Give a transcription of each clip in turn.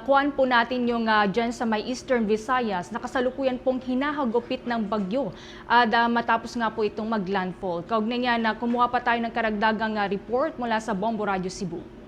Kuhan po natin yung uh, dyan sa may Eastern Visayas, nakasalukuyan pong hinahagupit ng bagyo at ah, matapos nga po itong maglandfall. Kaugnay niya na kumuha pa tayo ng karagdagang ah, report mula sa Bombo Radio Cebu.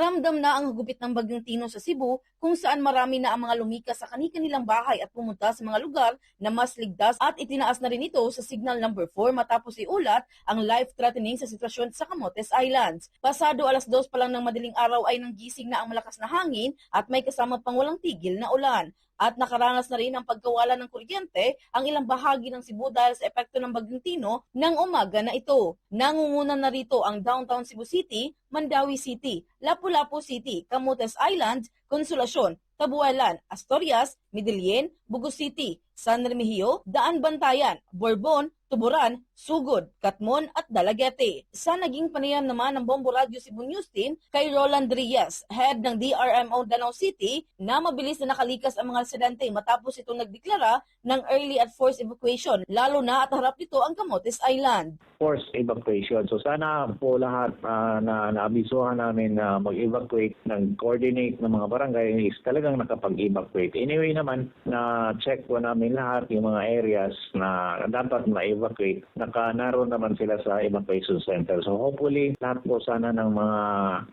Ramdam na ang hagupit ng bagyong Tino sa Cebu kung saan marami na ang mga lumikas sa kani-kanilang bahay at pumunta sa mga lugar na mas ligtas at itinaas na rin ito sa signal number 4 matapos iulat ang life-threatening sa sitwasyon sa Camotes Islands. Pasado alas 2 pa lang ng madaling araw ay nanggising na ang malakas na hangin at may kasama pang walang tigil na ulan at nakaranas na rin ang pagkawala ng kuryente ang ilang bahagi ng Cebu dahil sa epekto ng Bagyong Tino ng umaga na ito. Nangunguna na rito ang downtown Cebu City, Mandawi City, Lapu-Lapu City, Camotes Island, Consolacion, Tabuelan, Astorias, Medellin, Bugo City, San Remigio, Daan Bantayan, Bourbon, Tuburan, Sugod, Katmon at Dalagete. Sa naging panayam naman ng Bombo Radio Cebu News Team kay Roland Reyes, head ng DRMO Danau City, na mabilis na nakalikas ang mga residente matapos itong nagdeklara ng early at forced evacuation, lalo na at harap nito ang Camotes Island. forced evacuation. So sana po lahat ah, na naabisuhan namin na mag-evacuate, nag-coordinate ng mga barangay is talagang nakapag-evacuate. Anyway naman, na check po namin lahat yung mga areas na dapat ma-evacuate. Naka-narrow naman sila sa evacuation center. So hopefully, lahat po sana ng mga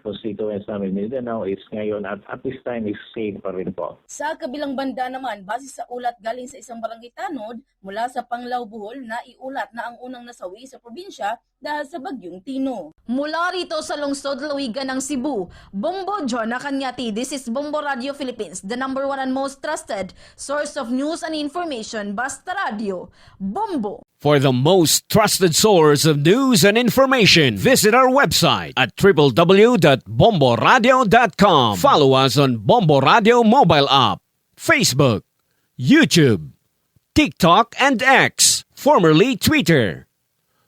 constituents namin in Mindanao is ngayon at at this time is safe pa rin po. Sa kabilang banda naman, base sa ulat galing sa isang barangay tanod mula sa Panglao Bohol na iulat na ang unang nasawi sa probinsya dahil sa bagyong Tino. Mula rito sa lungsod Lawigan ng Cebu, Bombo John Nakanyati, this is Bombo Radio Philippines, the number one and most trusted source of news and information, Basta Radio. Bombo! For the most trusted source of news and information, visit our website at www.bomboradio.com. Follow us on Bombo Radio mobile app, Facebook, YouTube, TikTok, and X, formerly Twitter.